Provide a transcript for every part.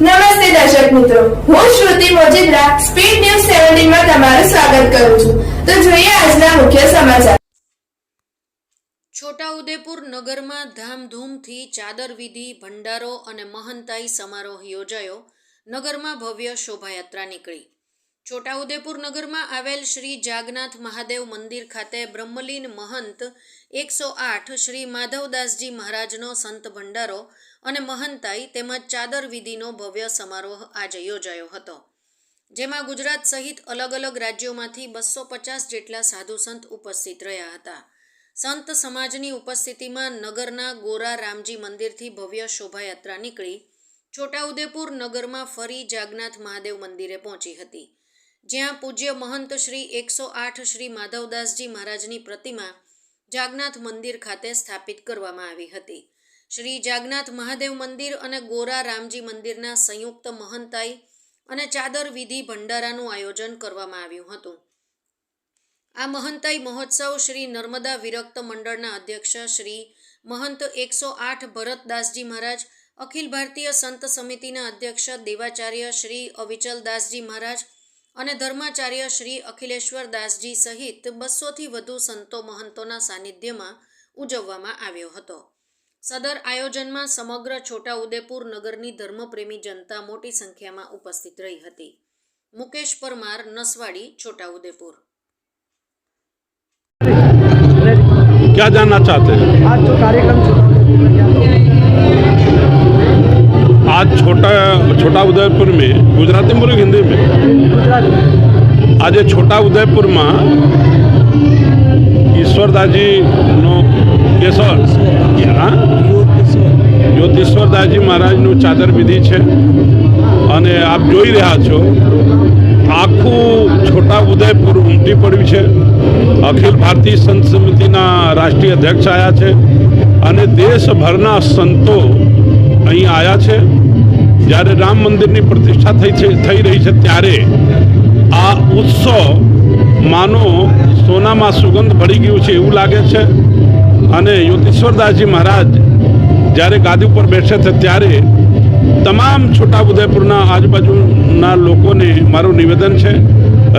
નમસ્તે દર્શક મિત્રો. હું શ્રુતિ મોજીદ્રા સ્પીડ ન્યૂઝ સેવન્ટીનમાં તમારું સ્વાગત કરું છું. તો જોઈએ આજના મુખ્ય સમાચાર. છોટાઉદેપુર નગરમાં ધામધૂમથી ચાદર વિધિ, ભંડારો અને મહંતાઈ સમારોહ યોજાયો. નગરમાં ભવ્ય શોભાયાત્રા નીકળી. છોટાઉદેપુર નગરમાં આવેલ શ્રી જાગનાથ મહાદેવ મંદિર ખાતે બ્રહ્મલીન મહંત એકસો આઠ શ્રી માધવદાસજી મહારાજનો સંત ભંડારો અને મહંતાઈ તેમજ ચાદર વિધિનો ભવ્ય સમારોહ આજે યોજાયો હતો, જેમાં ગુજરાત સહિત અલગ અલગ રાજ્યોમાંથી બસો પચાસ જેટલા સાધુ સંત ઉપસ્થિત રહ્યા હતા. સંત સમાજની ઉપસ્થિતિમાં નગરના ગોરા રામજી મંદિરથી ભવ્ય શોભાયાત્રા નીકળી છોટાઉદેપુર નગરમાં ફરી જાગનાથ મહાદેવ મંદિરે પહોંચી હતી. જ્યાં પૂજ્ય મહંત શ્રી એકસો આઠ શ્રી માધવદાસજી મહારાજની પ્રતિમા જાગનાથ મંદિર ખાતે સ્થાપિત કરવામાં આવી હતી. શ્રી જાગનાથ મહાદેવ મંદિર અને ગોરા રામજી મંદિરના સંયુક્ત મહંતાઈ અને ચાદર વિધિ ભંડારાનું આયોજન કરવામાં આવ્યું હતું. આ મહંતાઈ મહોત્સવ શ્રી નર્મદા વિરક્ત મંડળના અધ્યક્ષ શ્રી મહંત એકસો આઠ ભરતદાસજી મહારાજ, અખિલ ભારતીય સંત સમિતિના અધ્યક્ષ દેવાચાર્ય શ્રી અવિચલદાસજી મહારાજ અને ધર્માચાર્ય શ્રી અખિલેશ્વર દાસજી સહિત બસોથી વધુ સંતો મહંતોના સાનિધ્યમાં ઉજવવામાં આવ્યો હતો સદર આયોજનમાં સમગ્ર છોટાઉદેપુર નગરની ધર્મપ્રેમી જનતા મોટી સંખ્યામાં ઉપસ્થિત રહી હતી મુકેશ પરમાર નસવાડી છોટાઉદેપુર क्या जानना चाहते हैं आज जो कार्यक्रम चुनाव आज छोटा छोटा उदयपुर में गुजराती में बोलो कि हिंदी में ગુજરાત આજે છોટા ઉદયપુરમાં ઈશ્વરદાસજીનો કેસર હા જ્યોતિશ્વરદાસજી મહારાજનું ચાદર વિધિ છે અને આપ જોઈ રહ્યા છો આખું છોટા ઉદયપુર ઉમટી પડ્યું છે અખિલ ભારતીય સંત સમિતિના રાષ્ટ્રીય અધ્યક્ષ આવ્યા છે અને દેશભરના સંતો અહીં આવ્યા છે જ્યારે રામ મંદિરની પ્રતિષ્ઠા થઈ છે, થઈ રહી છે ત્યારે આ ઉત્સવ માનો સોનામાં સુગંધ ભળી ગયું છે એવું લાગે છે. અને યોગેશ્વરદાસજી મહારાજ જ્યારે ગાદી ઉપર બેસે છે ત્યારે તમામ છોટાઉદેપુરના આજુબાજુના લોકોને મારું નિવેદન છે,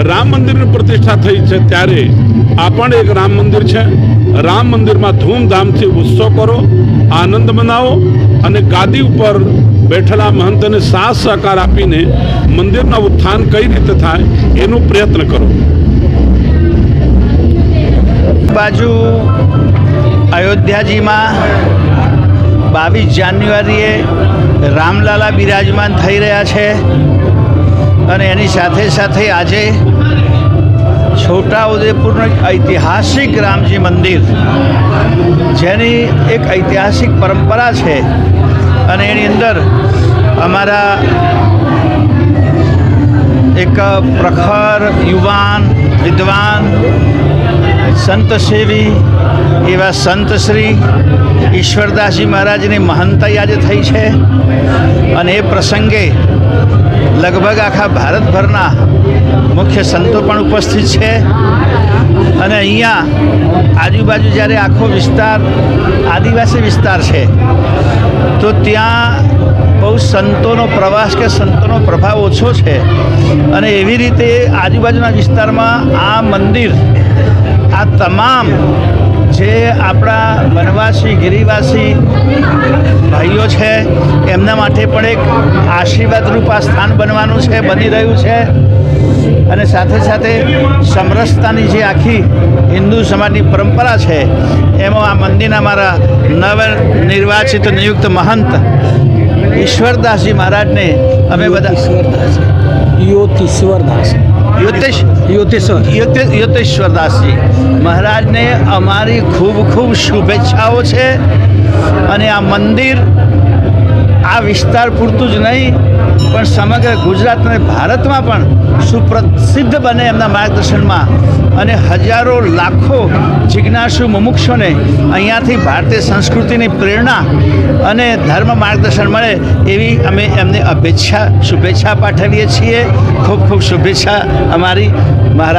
રામ મંદિરની પ્રતિષ્ઠા થઈ છે ત્યારે આ પણ એક રામ મંદિર છે. રામ મંદિરમાં ધૂમધામથી ઉત્સવ કરો, આનંદ મનાવો અને ગાદી ઉપર બેઠેલા મહંતને સાથ સહકાર આપીને મંદિરના ઉત્થાન કઈ રીતે થાય એનો પ્રયત્ન કરો. બાજુ અયોધ્યાજીમાં બાવીસ જાન્યુઆરીએ રામલાલા બિરાજમાન થઈ રહ્યા છે અને એની સાથે સાથે આજે છોટાઉદેપુરનું એક ઐતિહાસિક રામજી મંદિર, જેની એક ઐતિહાસિક પરંપરા છે અને એની અંદર અમારા એક પ્રખર યુવાન વિદ્વાન સંતસેવી એવા સંત શ્રી ઈશ્વરદાસજી મહારાજની મહંતાઈ આજે થઈ છે અને એ પ્રસંગે લગભગ આખા ભારતભરના મુખ્ય સંતો પણ ઉપસ્થિત છે. અને અહીંયા આજુબાજુ જ્યારે આખો વિસ્તાર આદિવાસી વિસ્તાર છે, તો ત્યાં બહુ સંતોનો પ્રવાસ કે સંતોનો પ્રભાવ ઓછો છે. અને એવી રીતે આજુબાજુના વિસ્તારમાં આ મંદિર આ તમામ જે આપણા વનવાસી, ગિરિવાસી ભાઈઓ છે, એમના માટે પણ એક આશીર્વાદરૂપ આ સ્થાન બનવાનું છે, બની રહ્યું છે. અને સાથે સાથે સમરસતાની જે આખી હિન્દુ સમાજની પરંપરા છે, એમાં આ મંદિરના મારા નવ નિર્વાચિત નિયુક્ત મહંત ઈશ્વરદાસજી મહારાજને અમે બધા યોતીશ્વરદાસ યોતેશ યોતેશ્વર યોતે- યોતેશ્વરદાસજી મહારાજને અમારી ખૂબ ખૂબ શુભેચ્છાઓ છે અને આ મંદિર આ વિસ્તાર પૂરતું જ નહીં પણ સમગ્ર ગુજરાત અને ભારતમાં પણ સુપ્રસિદ્ધ બને એમના માર્ગદર્શનમાં. અને હજારો લાખો જિજ્ઞાસુ મુમુક્ષોને અહીંયાથી ભારતીય સંસ્કૃતિની પ્રેરણા અને ધર્મ માર્ગદર્શન મળે એવી અમે એમને અપેક્ષા શુભેચ્છા પાઠવીએ છીએ. ખૂબ ખૂબ શુભેચ્છા અમારી મહારાજ.